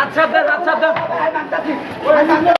আচ্ছা আচ্ছা, আচ্ছা।